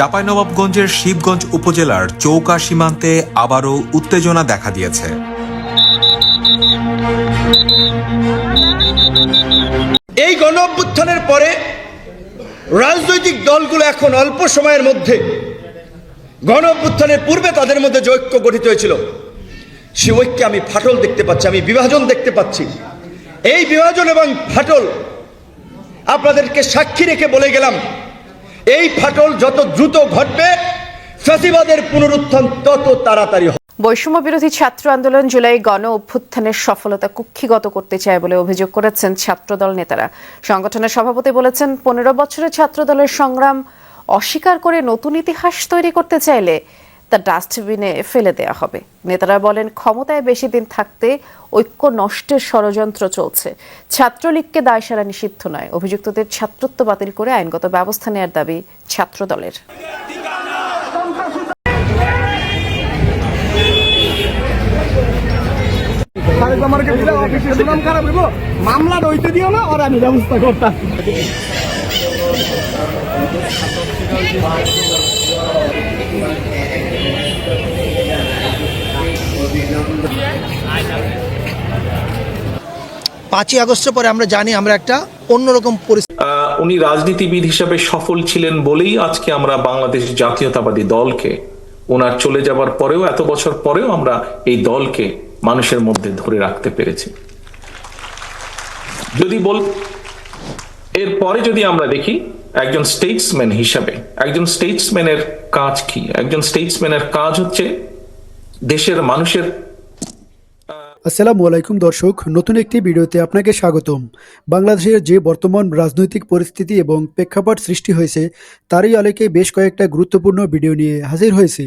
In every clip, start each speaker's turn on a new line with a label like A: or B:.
A: চাঁপাইনবাবগঞ্জের শিবগঞ্জ উপজেলার চৌকা সীমান্তে আবারও উত্তেজনা দেখা দিয়েছে।
B: এই গণ পরে রাজনৈতিক দলগুলো এখন অল্প সময়ের মধ্যে গণ পূর্বে তাদের মধ্যে যে ঐক্য গঠিত হয়েছিল, সে ঐক্যে আমি ফাটল দেখতে পাচ্ছি, আমি বিভাজন দেখতে পাচ্ছি। এই বিভাজন এবং ফাটল আপনাদেরকে সাক্ষী রেখে বলে গেলাম এই ফাটল যত দ্রুত ঘটবে, ফ্যাসিবাদের পুনরুত্থান তত তাড়াতাড়ি
C: বৈষম্য বিরোধী ছাত্র আন্দোলন জুলাই গণ অভ্যুত্থানের সফলতা কুক্ষিগত করতে চায় বলে অভিযোগ করেছেন ছাত্রদল নেতারা। সংগঠনের সভাপতি বলেছেন, পনেরো বছরের ছাত্রদলের সংগ্রাম অস্বীকার করে নতুন ইতিহাস তৈরি করতে চাইলে তা ডাস্টবিনে ফেলে দেয়া হবে। নেতারা বলেন, ক্ষমতায় বেশি দিন থাকতে ঐক্য নষ্টের ষড়যন্ত্র চলছে। ছাত্রলীগকে দায় সারা নিষিদ্ধ নয়। অভিযুক্তদের ছাত্রত্ব বাতিল করে আইনগত ব্যবস্থা নেওয়ার দাবি ছাত্রদলের।
D: তারেক আমাকে দিলে অফিসে সুনাম খারাপ হইব মামলা দিও না আমি ব্যবস্থা করতাম।
E: পাঁচই আগস্টের পরে আমরা জানি আমরা একটা অন্যরকম পরিস্থিতি।
F: উনি রাজনীতিবিদ হিসাবে সফল ছিলেন বলেই আজকে আমরা বাংলাদেশ জাতীয়তাবাদী দলকে, ওনার চলে যাবার পরেও, এত বছর পরেও আমরা এই দলকে মানুষের মধ্যে ধরে রাখতে পেরেছি। যদি বল, এরপরে যদি আমরা দেখি, একজন স্টেটসম্যান হিসাবে, একজন স্টেটসম্যানের কাজ কি? একজন স্টেটসম্যানের কাজ হচ্ছে দেশের মানুষের
G: আসসালামু আলাইকুম দর্শক, নতুন একটি ভিডিওতে আপনাকে স্বাগতম। বাংলাদেশের যে বর্তমান রাজনৈতিক পরিস্থিতি এবং প্রেক্ষাপট সৃষ্টি হয়েছে, তারই আলোকে বেশ কয়েকটা গুরুত্বপূর্ণ ভিডিও নিয়ে হাজির হয়েছি,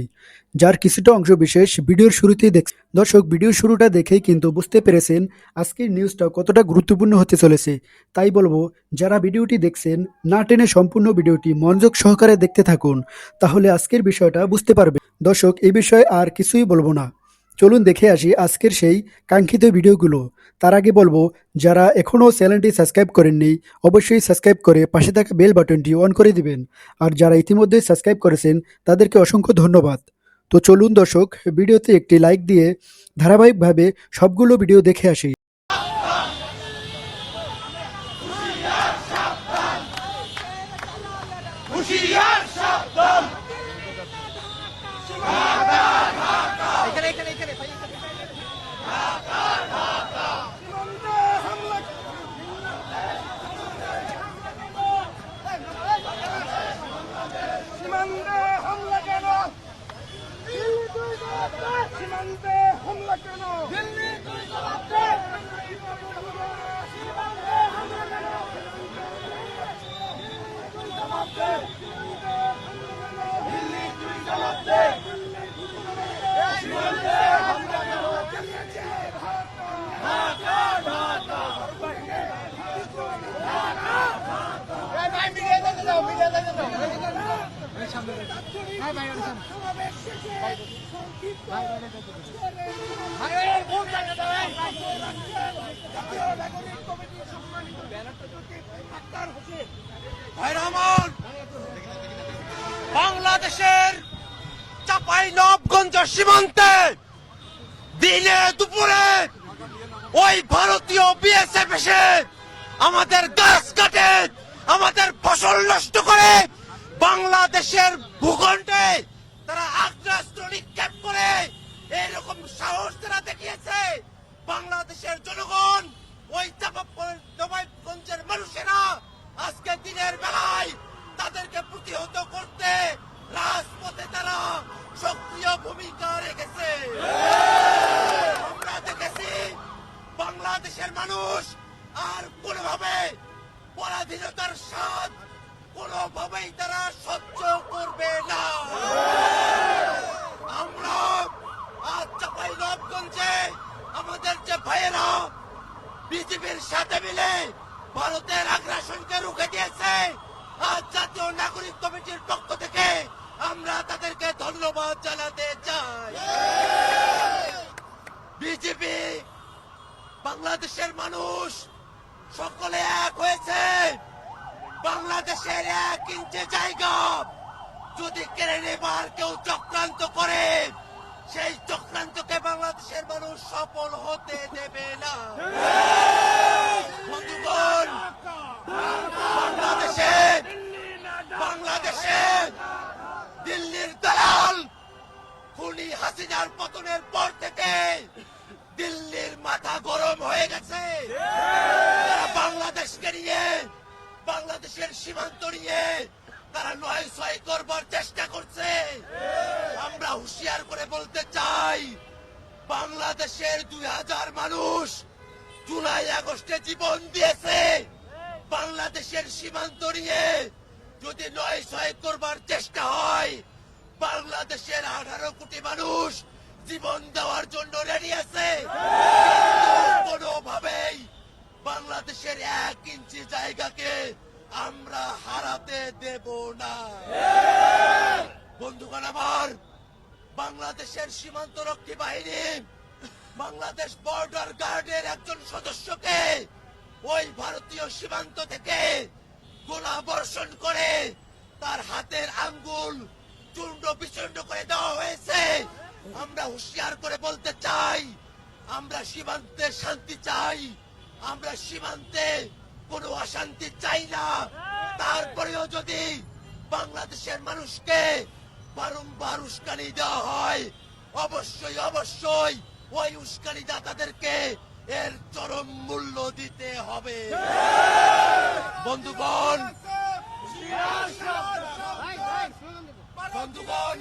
G: যার কিছুটা অংশ বিশেষ ভিডিওর শুরুতেই দেখ দর্শক ভিডিওর শুরুটা দেখেই কিন্তু বুঝতে পেরেছেন আজকের নিউজটা কতটা গুরুত্বপূর্ণ হতে চলেছে। তাই বলব, যারা ভিডিওটি দেখছেন, না টেনে সম্পূর্ণ ভিডিওটি মনোযোগ সহকারে দেখতে থাকুন, তাহলে আজকের বিষয়টা বুঝতে পারবে দর্শক এই বিষয়ে আর কিছুই বলব না। চলুন দেখে আসি আজকের সেই কাঙ্ক্ষিত ভিডিওগুলো। তার আগে বলব, যারা এখনও চ্যানেলটি সাবস্ক্রাইব করেননি, অবশ্যই সাবস্ক্রাইব করে পাশে থাকা বেল বাটনটি অন করে দিবেন। আর যারা ইতিমধ্যে সাবস্ক্রাইব করেছেন, তাদেরকে অসংখ্য ধন্যবাদ। তো চলুন দর্শক, ভিডিওতে একটি লাইক দিয়ে ধারাবাহিকভাবে সবগুলো ভিডিও দেখে আসি।
D: সীমান্তে
H: দিনে দুপুরে ওই ভারতীয় বিএসএফ এসে আমাদের গাছ কাটে, আমাদের ফসল নষ্ট করে, বাংলাদেশের ভূখণ্ডে তারা আগ্রাস্ত্র নিক্ষেপ করে। এরকম সাহস তারা দেখিয়েছে। বাংলাদেশের জনগণ, ওই চাপাগঞ্জের মানুষেরা আজকে দিনের বেলায় তাদেরকে প্রতিহত করতে রাজপথে তারা সক্রিয় ভূমিকা রেখেছে। আমরা দেখেছি বাংলাদেশের মানুষ আর কোনোভাবে পরাধীনতার স্বাদ কোনোভাবেই তারা সহ্য করবে না। আমরা আজ চাপাই নবগঞ্জে আমাদের যে ভাইয়েরা বিজেপির সাথে মিলে ভারতের আগ্রাসনকে রুখে দিয়েছে, আজ জাতীয় নাগরিক কমিটির পক্ষ থেকে আমরা তাদেরকে ধন্যবাদ জানাতে চাই। বিজেপি, বাংলাদেশের মানুষ সকলে এক হয়েছে। বাংলাদেশের এক ইঞ্চি জায়গা যদি কেড়ে নেবার কেউ চক্রান্ত করে, সেই চক্রান্তকে বাংলাদেশের মানুষ সফল হতে দেবে না। বন্ধুগণ, বাংলাদেশে বাংলাদেশে দিল্লির দালাল খুনি হাসিনার পতনের পর থেকে দিল্লির মাথা গরম হয়ে গেছে। তারা বাংলাদেশকে নিয়ে, বাংলাদেশের সীমান্ত নিয়ে তারা নয় ছয় করবার চেষ্টা করছে। আমরা হুঁশিয়ার করে বলতে চাই, বাংলাদেশের দুই হাজার মানুষ জুলাই, আগস্টে জীবন দিয়েছে। বাংলাদেশের সীমান্ত নিয়ে যদি নয় ছয় করবার চেষ্টা হয় বাংলাদেশের আঠারো কোটি মানুষ জীবন দেওয়ার জন্য রেডি আছে। কোনোভাবেই বাংলাদেশের এক ইঞ্চি জায়গাকে আমরা হারাতে দেব না। বন্ধুগণ আমার, বাংলাদেশের সীমান্ত রক্ষী বাহিনী, বাংলাদেশ বর্ডার গার্ডের একজন সদস্যকে ওই ভারতীয় সীমান্ত থেকে গোলা বর্ষণ করে তার হাতের আঙ্গুল চূর্ণ বিচূর্ণ করে দেওয়া হয়েছে। আমরা হুঁশিয়ার করে বলতে চাই, আমরা সীমান্তে শান্তি চাই, আমরা সীমান্তে কোনো অশান্তি চাই না। তারপরেও যদি বাংলাদেশের মানুষকে বারংবার উস্কানি দেওয়া হয়, অবশ্যই অবশ্যই ওই উস্কানি দাতাদেরকে এর চরম মূল্য দিতে হবে। বন্ধুগণ বন্ধুগণ,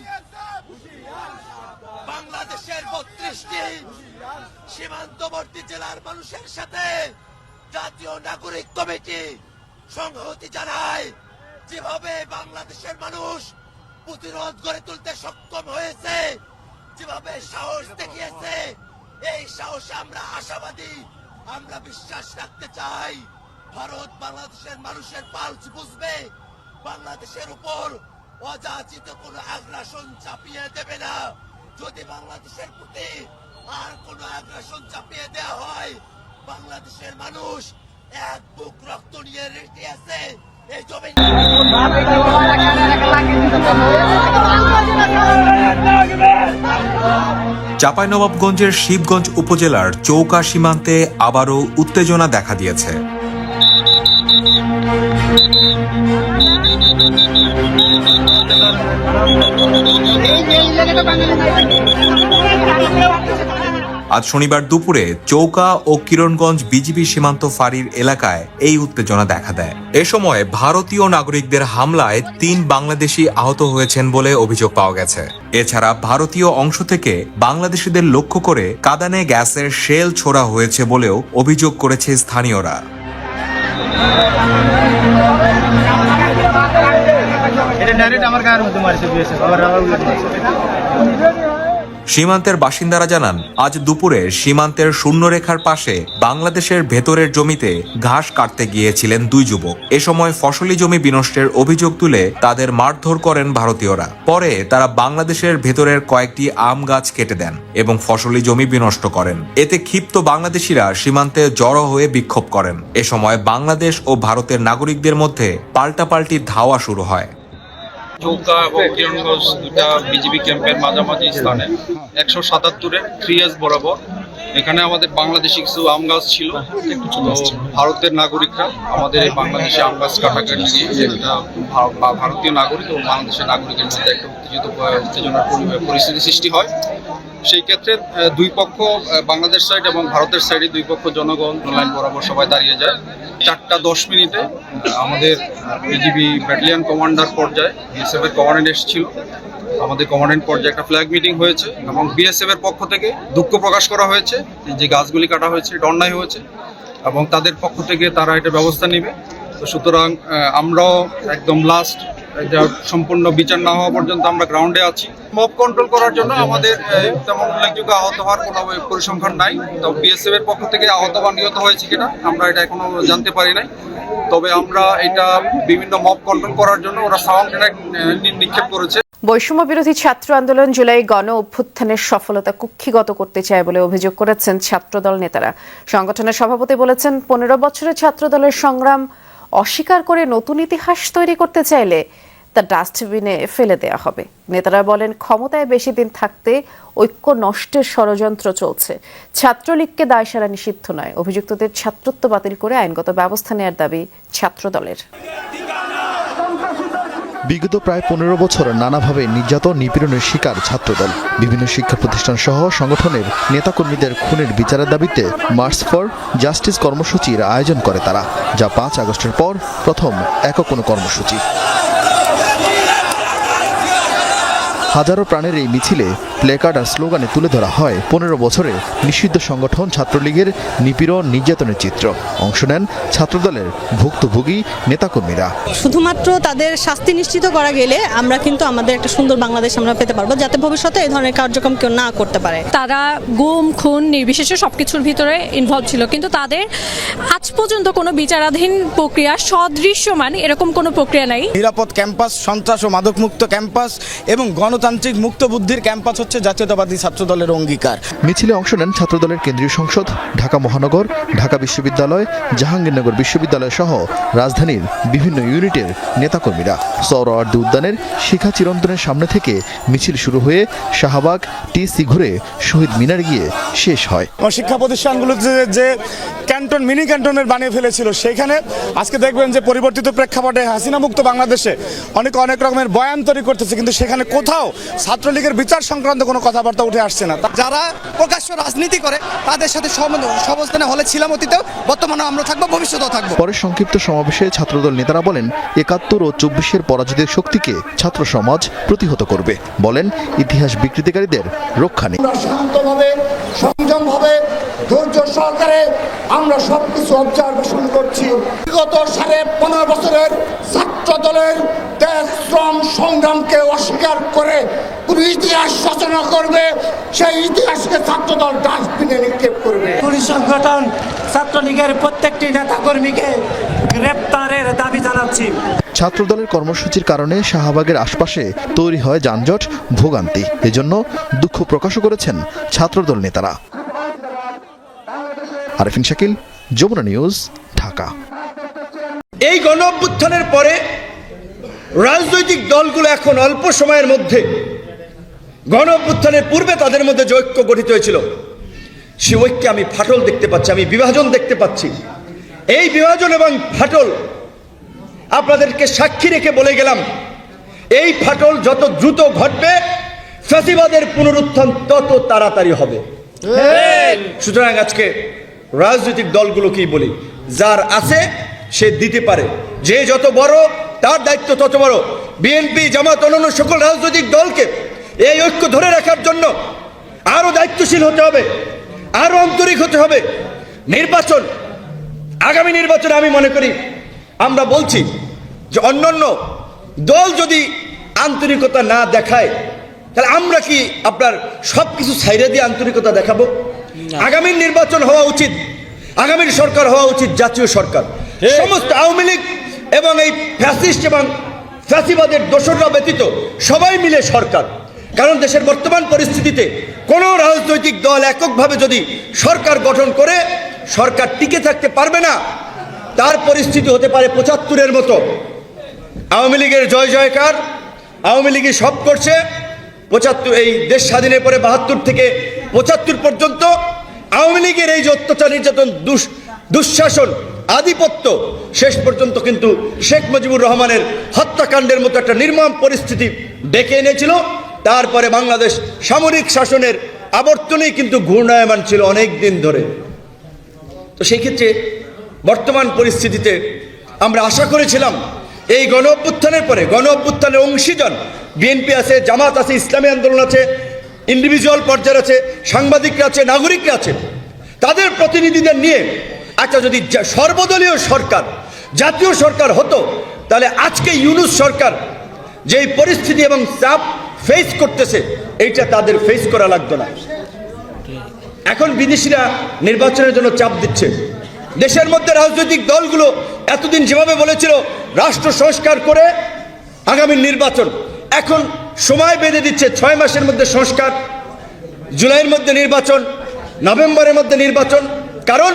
H: বাংলাদেশের বত্রিশটি সীমান্তবর্তী জেলার মানুষের সাথে জাতীয় নাগরিক কমিটি সংহতি জানায়। যেভাবে বাংলাদেশের মানুষ প্রতিরোধ গড়ে তুলতে সক্ষম হয়েছে, যেভাবে সাহস দেখিয়েছে, এই সাহসে আমরা আশাবাদী, আমরা বিশ্বাস রাখতে চাই। ভারত বাংলাদেশের মানুষের পালস বুঝবে, বাংলাদেশের উপর অযাচিত কোনো আগ্রাসন চাপিয়ে দেবে না। যদি বাংলাদেশের প্রতি আর কোনো আগ্রাসন চাপিয়ে দেওয়া হয়, বাংলাদেশের মানুষ এক বুক রক্ত নিয়ে রেখে আছে, এই জমি
A: চাঁপাইনবাবগঞ্জের শিবগঞ্জ উপজেলার চৌকা সীমান্তে আবারও উত্তেজনা দেখা দিয়েছে। আজ শনিবার দুপুরে চৌকা ও কিরণগঞ্জ বিজিবি সীমান্ত ফাঁড়ির এলাকায় এই উত্তেজনা দেখা দেয়। এ সময় ভারতীয় নাগরিকদের হামলায় তিন বাংলাদেশি আহত হয়েছেন বলে অভিযোগ পাওয়া গেছে। এছাড়া ভারতীয় অংশ থেকে বাংলাদেশিদের লক্ষ্য করে কাদানে গ্যাসের শেল ছোড়া হয়েছে বলেও অভিযোগ করেছে স্থানীয়রা। সীমান্তের বাসিন্দারা জানান, আজ দুপুরে সীমান্তের শূন্যরেখার পাশে বাংলাদেশের ভেতরের জমিতে ঘাস কাটতে গিয়েছিলেন দুই যুবক। এ সময় ফসলি জমি বিনষ্টের অভিযোগ তুলে তাদের মারধর করেন ভারতীয়রা। পরে তারা বাংলাদেশের ভেতরের কয়েকটি আম গাছ কেটে দেন এবং ফসলি জমি বিনষ্ট করেন। এতে ক্ষিপ্ত বাংলাদেশিরা সীমান্তে জড়ো হয়ে বিক্ষোভ করেন। এ সময় বাংলাদেশ ও ভারতের নাগরিকদের মধ্যে পাল্টাপাল্টি ধাওয়া শুরু হয়।
I: চৌকা এবং কিরণগঞ্জ দুটা বিজিবি ক্যাম্পের মাঝামাঝি স্থানে। একশো সাতাত্তরের থ্রি এস বরাবর। এখানে আমাদের বাংলাদেশি কিছু আম গাছ ছিল। ভারতের নাগরিকরা আমাদের এই বাংলাদেশি আম গাছ কাটাকাটি নিয়ে একটা ভারতীয় নাগরিক এবং বাংলাদেশের নাগরিকের মধ্যে একটা উত্তেজিত উত্তেজনার পরি- পরিস্থিতি সৃষ্টি হয়। সেই ক্ষেত্রে দুই পক্ষ বাংলাদেশ সাইড এবং ভারতের সাইডে দুই পক্ষ জনগণ লাইন বরাবর সবাই দাঁড়িয়ে যায়। চারটা দশ মিনিটে আমাদের বিজিবি ব্যাটালিয়ন কমান্ডার পর্যায়ে বিএসএফ এর কমান্ডেন্ট এসেছিল। আমাদের কমান্ডেন্ট পর্যায়ে একটা ফ্ল্যাগ মিটিং হয়েছে এবং বিএসএফ এর পক্ষ থেকে দুঃখ প্রকাশ করা হয়েছে যে গাছগুলি কাটা হয়েছে এটা অন্যায় হয়েছে এবং তাদের পক্ষ থেকে তারা এটা ব্যবস্থা নেবে। তো সুতরাং আমরাও একদম লাস্ট সম্পূর্ণ বিচার না হওয়া পর্যন্ত আমরা গ্রাউন্ডে আছি। মব কন্ট্রোল করার জন্য আমাদের তেমন উল্লেখযোগ্য আহত হওয়ার কোনো পরিসংখ্যান নাই। তো বিএসএফ এর পক্ষ থেকে আহত বা নিহত হয়েছে কিনা, আমরা এটা এখনও জানতে পারি নাই। তবে আমরা এটা বিভিন্ন মব কন্ট্রোল করার জন্য ওরা সাউন্ড নিক্ষেপ করেছে।
C: বৈষম্য বিরোধী ছাত্র আন্দোলন জুলাই গণ অভ্যুত্থানের সফলতা কুক্ষিগত করতে চায় বলে অভিযোগ করেছেন ছাত্রদল নেতারা। সংগঠনের সভাপতি বলেছেন, পনেরো বছরের ছাত্রদলের সংগ্রাম অস্বীকার করে নতুন ইতিহাস তৈরি করতে চাইলে তা ডাস্টবিনে ফেলে দেয়া হবে। নেতারা বলেন, ক্ষমতায় বেশি দিন থাকতে ঐক্য নষ্টের ষড়যন্ত্র চলছে। ছাত্রলীগকে দায়সারা নিষিদ্ধ নয়। অভিযুক্তদের ছাত্রত্ব বাতিল করে আইনগত ব্যবস্থা নেওয়ার দাবি ছাত্রদলের।
J: বিগত প্রায় পনেরো বছর নানাভাবে নির্যাতন, নিপীড়নের শিকার ছাত্রদল। বিভিন্ন শিক্ষা প্রতিষ্ঠান সহ সংগঠনের নেতাকর্মীদের খুনের বিচারের দাবিতে মার্চ ফর জাস্টিস কর্মসূচির আয়োজন করে তারা, যা পাঁচ আগস্টের পর প্রথম একক কোনো কর্মসূচি। হাজারো প্রাণের এই মিছিলে প্লেকার্ড আর স্লোগানে তুলে ধরা হয় পনেরো বছরে নিষিদ্ধ সংগঠন ছাত্রলীগের নিপীড়ন নির্যাতনের চিত্র। অংশ নেন ছাত্রদলের ভুক্তভোগী নেতাকর্মীরা।
K: শুধুমাত্র তাদের শাস্তি নিশ্চিত করা গেলে আমরা কিন্তু আমাদের একটা সুন্দর বাংলাদেশ আমরা পেতে পারব যাতে ভবিষ্যতে এই ধরনের কার্যক্রম কেউ না করতে পারে।
L: তারা গুম খুন নির্বিশেষে সবকিছুর ভিতরে ইনভলভ ছিল কিন্তু তাদের আজ পর্যন্ত কোনো বিচারাধীন প্রক্রিয়া সদৃশ্যমান এরকম কোনো প্রক্রিয়া নাই।
M: নিরাপদ ক্যাম্পাস সন্ত্রাস ও মাদকমুক্ত ক্যাম্পাস এবং গণতান্ত্রিক মুক্ত বুদ্ধির ক্যাম্পাস হচ্ছে জাতীয়তাবাদী ছাত্র দলের অঙ্গীকার।
J: মিছিলে অংশ নেন ছাত্রদলের কেন্দ্রীয় সংসদ ঢাকা মহানগর ঢাকা বিশ্ববিদ্যালয় জাহাঙ্গীরনগর বিশ্ববিদ্যালয় সহ রাজধানীর বিভিন্ন ইউনিটের নেতাকর্মীরা। সৌরওয়ার্দী উদ্যানের শিখা চিরন্তনের সামনে থেকে মিছিল শুরু হয়ে শাহবাগ টিসি ঘুরে শহীদ মিনার গিয়ে শেষ হয়।
M: শিক্ষা প্রতিষ্ঠানগুলোতে যে ক্যান্টন মিনি ক্যান্টনের বানিয়ে ফেলেছিল সেখানে আজকে দেখবেন যে পরিবর্তিত প্রেক্ষাপটে হাসিনা মুক্ত বাংলাদেশে অনেক অনেক রকমের বয়ান তৈরি করতেছে কিন্তু সেখানে কোথাও ছাত্রলীগের বিচার সংক্রান্ত কোনো কথাবার্তা উঠে আসছে না।
E: যারা প্রকাশ্য রাজনীতি করে তাদের সাথে সবস্থানে হলে ছিলাম অতীতেও বর্তমানে আমরা থাকব ভবিষ্যতেও থাকব।
J: পরে সংক্ষিপ্ত সমাবেশে ছাত্রদল নেতারা বলেন একাত্তর ও চব্বিশের পরাজিতের শক্তিকে ছাত্র সমাজ প্রতিহত করবে। বলেন ইতিহাস বিকৃতিকারীদের রক্ষা নেই।
D: শান্তভাবে সংযমভাবে ধৈর্য সহকারে আমরা সবকিছু অবজারভেশন করছি। বিগত সাড়ে পনেরো বছরের ছাত্র দলের দেশ শ্রম সংগ্রামকে অস্বীকার করে কোন ইতিহাস রচনা করবে সেই ইতিহাসকে ছাত্রদল ডাস্টবিনে নিক্ষেপ করবে।
M: পুলিশ সংগঠন ছাত্রলীগের প্রত্যেকটি নেতাকর্মীকে গ্রেপ্তারের দাবি জানাচ্ছি।
J: ছাত্রদলের কর্মসূচির কারণে শাহবাগের আশপাশে তৈরি হয় যানজট ভোগান্তি। এজন্য দুঃখ প্রকাশ করেছেন ছাত্রদল নেতারা। আরেফিন শাকিল যমুনা নিউজ ঢাকা।
B: এই গণঅভ্যুত্থানের পরে রাজনৈতিক দলগুলো এখন অল্প সময়ের মধ্যে গণ পূর্বে তাদের মধ্যে যে ঐক্য গঠিত হয়েছিল? সে ঐক্যে আমি ফাটল দেখতে পাচ্ছি আমি বিভাজন দেখতে পাচ্ছি। এই বিভাজন এবং ফাটল আপনাদেরকে সাক্ষী রেখে বলে গেলাম এই ফাটল যত দ্রুত ঘটবে ফ্যাসিবাদের পুনরুত্থান তত তাড়াতাড়ি হবে। সুতরাং আজকে রাজনৈতিক দলগুলোকেই বলি যার আছে সে দিতে পারে। যে যত বড় তার দায়িত্ব তত বড়। বিএনপি জামাত অন্যান্য সকল রাজনৈতিক দলকে এই ঐক্য ধরে রাখার জন্য আরও দায়িত্বশীল হতে হবে আরও আন্তরিক হতে হবে। নির্বাচন আগামী নির্বাচনে আমি মনে করি আমরা বলছি যে অন্যান্য দল যদি আন্তরিকতা না দেখায় তাহলে আমরা কি আপনার সব কিছু সাইডে দিয়ে আন্তরিকতা দেখাবো? আগামী নির্বাচন হওয়া উচিত আগামীর সরকার হওয়া উচিত জাতীয় সরকার। সমস্ত আওয়ামী লীগ এবং এই ফ্যাসিস্ট এবং ফ্যাসিবাদের দোসররা ব্যতীত সবাই মিলে সরকার। কারণ দেশের বর্তমান পরিস্থিতিতে কোনো রাজনৈতিক দল এককভাবে যদি সরকার গঠন করে, সরকার টিকে থাকতে পারবে না, তার পরিস্থিতি হতে পারে পঁচাত্তরের মতো। আওয়ামী লীগের জয় জয়কার, আওয়ামী লীগই সব করছে। পঁচাত্তর, এই দেশ স্বাধীনের পরে বাহাত্তর থেকে পঁচাত্তর পর্যন্ত আওয়ামী লীগের এই যে অত্যাচার নির্যাতন দুঃশাসন, আধিপত্য, শেষ পর্যন্ত কিন্তু শেখ মুজিবুর রহমানের হত্যাকাণ্ডের মতো একটা নির্মম পরিস্থিতি ডেকে এনেছিল। তারপরে বাংলাদেশ সামরিক শাসনের আবর্তনেই কিন্তু ঘূর্ণায়মান ছিল অনেক দিন ধরে। তো সেই ক্ষেত্রে বর্তমান পরিস্থিতিতে আমরা আশা করেছিলাম এই গণ অভ্যুত্থানের পরে, গণ অভ্যুত্থানের অংশীজন বিএনপি আছে, জামাত আছে, ইসলামী আন্দোলন আছে ইন্ডিভিজুয়াল পর্যায়ে আছে, সাংবাদিকরা আছে, নাগরিকরা আছে, তাদের প্রতিনিধিদের নিয়ে একটা যদি সর্বদলীয় সরকার, জাতীয় সরকার হতো, তাহলে আজকে ইউনুস সরকার যেই পরিস্থিতি এবং চাপ ফেস করতেছে, এইটা তাদের ফেস করা লাগতো না। এখন বিদেশিরা নির্বাচনের জন্য চাপ দিচ্ছে। দেশের মধ্যে রাজনৈতিক দলগুলো এতদিন যেভাবে বলেছিল, রাষ্ট্র সংস্কার করে আগামী নির্বাচন। এখন সময় বেঁধে দিচ্ছে ছয় মাসের মধ্যে সংস্কার, জুলাইয়ের মধ্যে নির্বাচন, নভেম্বরের মধ্যে নির্বাচন। কারণ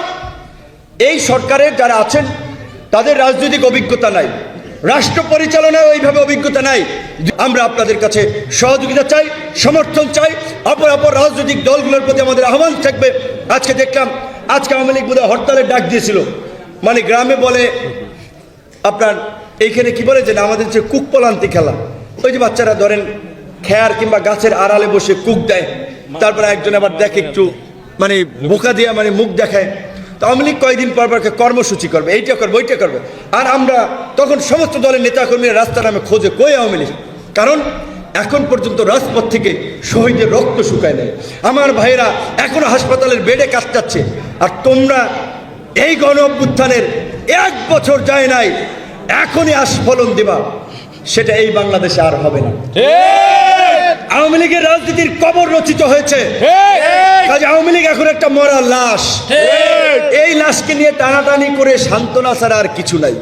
B: এই সরকারের যারা আছেন, তাদের রাজনৈতিক অভিজ্ঞতা নাই। রাষ্ট্র পরিচালনায় ওইভাবে অভিজ্ঞতা নাই। আমরা আপনাদের কাছে সহযোগিতা চাই, সমর্থন চাই, অপর অপর রাজনৈতিক দলগুলোর প্রতি আমাদের আহ্বান থাকবে। আজকে দেখলাম, আজকে আওয়ামী লীগ বোধহয় হরতালের ডাক দিয়েছিল। মানে গ্রামে বলে, আপনার এইখানে কি বলে যে আমাদের যে কুক পলান্তি খেলা। ওই যে বাচ্চারা ধরেন খেয়ার কিংবা গাছের আড়ালে বসে কুক দেয়। তারপরে একজন আবার দেখে একটু মানে বোকা দিয়ে মানে মুখ দেখায়। তো আওয়ামী লীগ কয়েকদিন পর পর একটা কর্মসূচি করবে এইটা করবে ওইটা করবে। আর আমরা তখন সমস্ত দলের নেতাকর্মীরা রাস্তা নামে খোঁজে কই আওয়ামী লীগ? কারণ এখন পর্যন্ত রাজপথ থেকে শহীদের রক্ত শুকায় নেয় আমার ভাইয়েরা এখনও হাসপাতালের বেডে কাটাচ্ছে আর তোমরা এই গণ অভ্যুত্থানের এক বছর যায় নাই এখনই আস্ফলন দিবা। সেটা এই বাংলাদেশে আর হবে না। আওয়ামী লীগের রাজনীতির কবর রচিত হয়েছে। কাজে আওয়ামী লীগ এখন একটা মরা লাশ। লাশকে নিয়ে টানাটানি করে সান্ত্বনা ছাড়া আর কিছু নাই।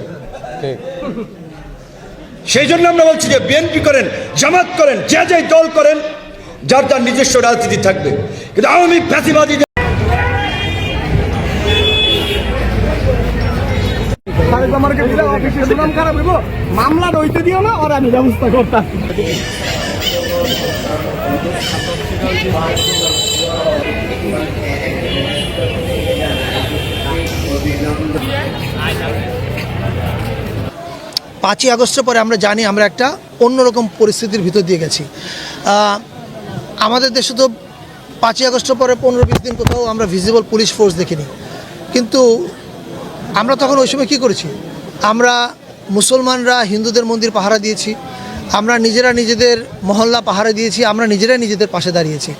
B: সেই জন্য আমরা বলছি যে বিএনপি করেন জামাত করেন যে যে দল করেন যার যার নিজস্ব রাজনীতি থাকবে। কিন্তু আওয়ামী ফ্যাসিবাদী
M: মামলা রইতে দিও না ওরা আমি ব্যবস্থা করতাম।
E: পাঁচই আগস্টের পরে আমরা জানি আমরা একটা অন্যরকম পরিস্থিতির ভিতর দিয়ে গেছি। আমাদের দেশে তো পাঁচই আগস্টের পরে পনেরো বিশ দিন কোথাও আমরা ভিজিবল পুলিশ ফোর্স দেখিনি। কিন্তু আমরা তখন ওই সময় কী করেছি? আমরা মুসলমানরা হিন্দুদের মন্দির পাহারা দিয়েছি, আমরা নিজেরা নিজেদের মহল্লা পাহারা দিয়েছি, আমরা নিজেরাই নিজেদের পাশে দাঁড়িয়েছি।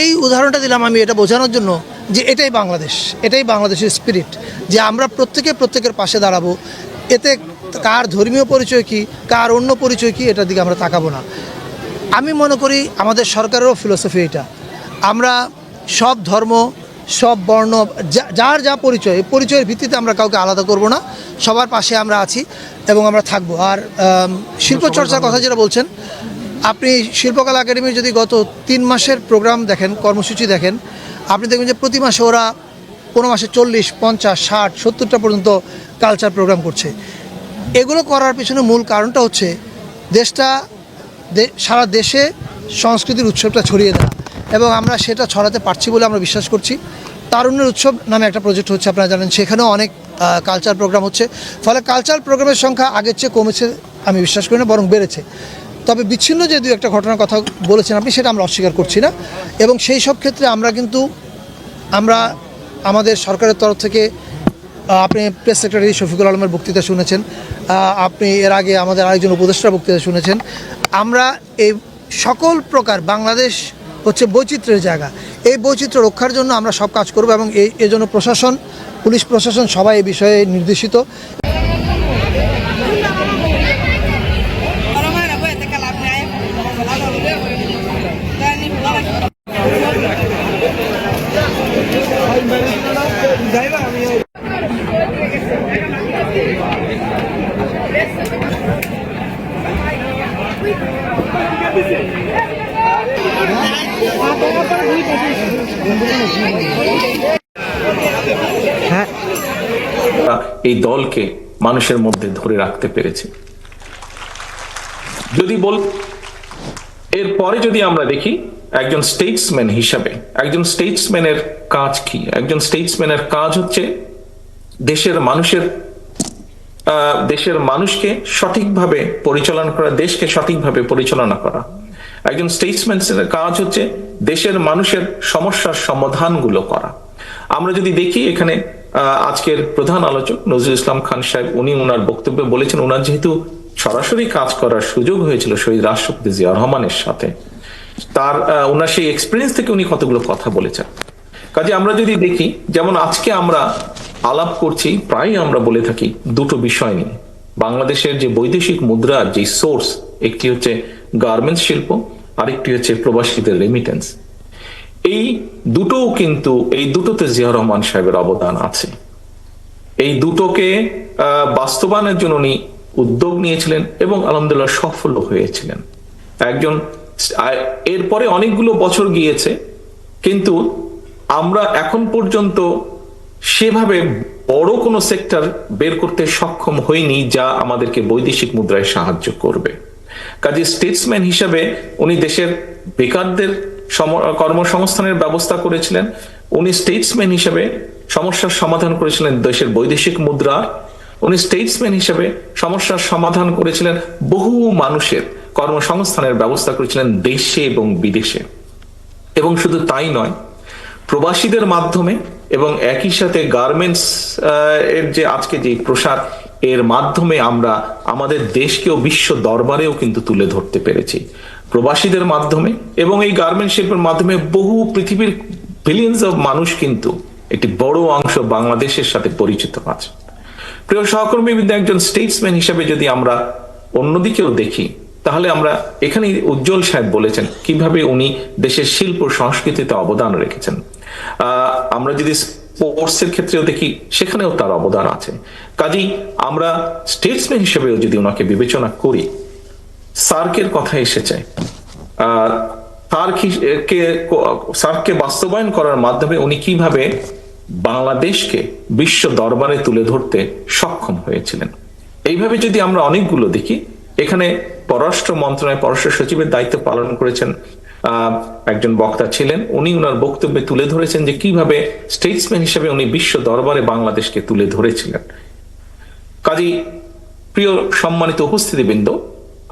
E: এই উদাহরণটা দিলাম আমি এটা বোঝানোর জন্য যে এটাই বাংলাদেশ, এটাই বাংলাদেশের স্পিরিট যে আমরা প্রত্যেকে প্রত্যেকের পাশে দাঁড়াবো। এতে কার ধর্মীয় পরিচয় কি, কার অন্য পরিচয় কি, এটার দিকে আমরা তাকাবো না। আমি মনে করি আমাদের সরকারেরও ফিলোসফি এটা। আমরা সব ধর্ম, সব বর্ণ যার যা পরিচয় পরিচয়ের ভিত্তিতে আমরা কাউকে আলাদা করব না। সবার পাশে আমরা আছি এবং আমরা থাকব। আর শিল্পচর্চার কথা যেটা বলছেন আপনি শিল্পকলা একাডেমির যদি গত তিন মাসের প্রোগ্রাম দেখেন, কর্মসূচি দেখেন, আপনি দেখবেন যে প্রতি মাসে ওরা কোনো মাসে চল্লিশ, পঞ্চাশ, ষাট, সত্তরটা পর্যন্ত কালচার প্রোগ্রাম করছে। এগুলো করার পিছনে মূল কারণটা হচ্ছে দেশটা সারা দেশে সংস্কৃতির উৎসবটা ছড়িয়ে দেওয়া এবং আমরা সেটা ছড়াতে পারছি বলে আমরা বিশ্বাস করছি। তারুণ্যের উৎসব নামে একটা প্রজেক্ট হচ্ছে, আপনারা জানেন, সেখানেও অনেক কালচার প্রোগ্রাম হচ্ছে। ফলে কালচার প্রোগ্রামের সংখ্যা আগের চেয়ে কমেছে, আমি বিশ্বাস করি না, বরং বেড়েছে। তবে বিচ্ছিন্ন যে দু একটা ঘটনার কথা বলেছেন আপনি, সেটা আমরা অস্বীকার করছি না। এবং সেই সব ক্ষেত্রে আমরা কিন্তু, আমরা আমাদের সরকারের তরফ থেকে আপনি প্রেস সেক্রেটারি শফিকুল আলমের বক্তৃতা শুনেছেন আপনি এর আগে আমাদের আরেকজন উপদেষ্টার বক্তৃতা শুনেছেন। আমরা এই সকল প্রকার বাংলাদেশ হচ্ছে বৈচিত্র্যের জায়গা। এই বৈচিত্র্য রক্ষার জন্য আমরা সব কাজ করব এবং এই এজন্য প্রশাসন, পুলিশ প্রশাসন সবাই এই বিষয়ে নির্দেশিত।
F: এই দলকে মানুষের মধ্যে ধরে রাখতে পেরেছি। যদি বল, এরপরে যদি আমরা দেখি, একজন স্টেটসম্যান হিসাবে, একজন স্টেটসম্যানের কাজ কি? একজন স্টেটসম্যানের কাজ হচ্ছে দেশের মানুষের দেশের মানুষকে সঠিকভাবে পরিচালনা করা, দেশকে সঠিকভাবে পরিচালনা করা। একজন স্টেটসম্যানের কাজ হচ্ছে দেশের মানুষের সমস্যার সমাধানগুলো করা। আমরা যদি দেখি এখানে আজকের প্রধান আলোচক নজরুল ইসলাম খান সাহেব, উনি ওনার বক্তব্যে বলেছেন ওনার যেহেতু সরাসরি কাজ করার সুযোগ হয়েছিল শহীদ রাষ্ট্রপতি জিয়া রহমানের সাথে, তার ওনার সেই এক্সপিরিয়েন্স থেকে উনি কতগুলো কথা বলেছেন। কাজে আমরা যদি দেখি, যেমন আজকে আমরা আলাপ করছি প্রায় আমরা বলে থাকি দুটো বিষয় নিয়ে। বাংলাদেশের যে বৈদেশিক মুদ্রার যে সোর্স একটি হচ্ছে গার্মেন্টস শিল্প আরেকটি হচ্ছে প্রবাসীদের রেমিটেন্স এই দুটোও কিন্তু, এই দুটোতে জিয়া রহমান সাহেবের অবদান আছে। এই দুটোকে বাস্তবায়নের জন্য উনি উদ্যোগ নিয়েছিলেন এবং আলহামদুলিল্লাহ সফল হয়েছিলেন। একজন এরপরে অনেকগুলো বছর গিয়েছে, কিন্তু আমরা এখন পর্যন্ত সেভাবে বড় কোনো সেক্টর বের করতে সক্ষম হইনি যা আমাদেরকে বৈদেশিক মুদ্রায় সাহায্য করবে। কাজে স্টেটসম্যান হিসেবে উনি দেশের বেকারদের কর্মসংস্থানের ব্যবস্থা করেছিলেন। উনি স্টেটসম্যান হিসেবে সমস্যার সমাধান করেছিলেন দেশের বৈদেশিক মুদ্রা। উনি স্টেটসম্যান হিসেবে সমস্যার সমাধান করেছিলেন বহু মানুষের কর্মসংস্থানের ব্যবস্থা করেছিলেন দেশে এবং বিদেশে। এবং শুধু তাই নয়, প্রবাসীদের মাধ্যমে এবং একই সাথে গার্মেন্টস এর যে আজকে যে প্রসার এর মাধ্যমে আমরা আমাদের দেশকেও বিশ্ব দরবারেও কিন্তু তুলে ধরতে পেরেছি। প্রবাসীদের মাধ্যমে এবং এই গার্মেন্ট শিল্পের মাধ্যমে বহু পৃথিবীর বিলিয়ন্স অফ মানুষ কিন্তু একটি বড় অংশ বাংলাদেশের সাথে পরিচিত আছে প্রিয় সহকর্মী বৃন্দ, একজন স্টেটসম্যান হিসেবে যদি আমরা অন্যদিকেও দেখি তাহলে আমরা এখানে উজ্জ্বল সাহেব বলেছেন কীভাবে উনি দেশের শিল্প সংস্কৃতিতে অবদান রেখেছেন। আমরা যদি স্পোর্টস এর ক্ষেত্রেও দেখি সেখানেও তার অবদান আছে। কাজেই আমরা স্টেটসম্যান হিসেবেও যদি ওনাকে বিবেচনা করি সার্কের কথা এসেছে। আহ, সার্ক সার্ককে বাস্তবায়ন করার মাধ্যমে উনি কীভাবে বাংলাদেশকে বিশ্ব দরবারে তুলে ধরতে সক্ষম হয়েছিলেন। এইভাবে যদি আমরা অনেকগুলো দেখি এখানে পররাষ্ট্র মন্ত্রণালয় পররাষ্ট্র সচিবের দায়িত্ব পালন করেছেন একজন বক্তা ছিলেন। উনি ওনার বক্তব্যে তুলে ধরেছেন যে কীভাবে স্টেটসম্যান হিসেবে উনি বিশ্ব দরবারে বাংলাদেশকে তুলে ধরেছিলেন। কাজী প্রিয় সম্মানিত উপস্থিতিবৃন্দ,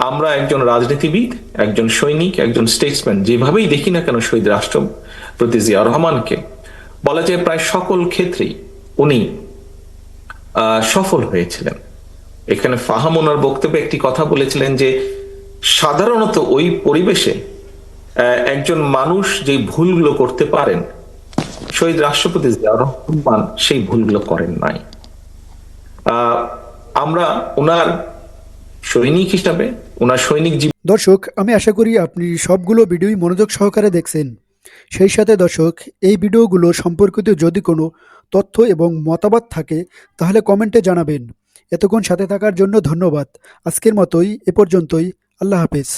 F: আমরা একজন রাজনীতিবিদ, একজন সৈনিক, একজন স্টেটসম্যান যেভাবেই দেখি না কেন শহীদ রাষ্ট্রপতি জিয়া রহমানকে, বলা যায় প্রায় সকল ক্ষেত্রেই উনি সফল হয়েছিলেন। এখানে ফাহাম ওনার বক্তব্যে একটি কথা বলেছিলেন যে, সাধারণত ওই পরিবেশে একজন মানুষ যে ভুলগুলো করতে পারেন, শহীদ রাষ্ট্রপতি রহমান সেই ভুলগুলো করেন নাই। আমরা ওনার সৈনিক হিসাবে, ওনার সৈনিক
G: দর্শক, আমি আশা করি আপনি সবগুলো ভিডিওই মনোযোগ সহকারে দেখছেন। সেই সাথে দর্শক, এই ভিডিওগুলো সম্পর্কিত যদি কোনো তথ্য এবং মতামত থাকে, তাহলে কমেন্টে জানাবেন। এতক্ষণ সাথে থাকার জন্য ধন্যবাদ। আজকের মতোই, এ পর্যন্তই। আল্লাহ হাফেজ।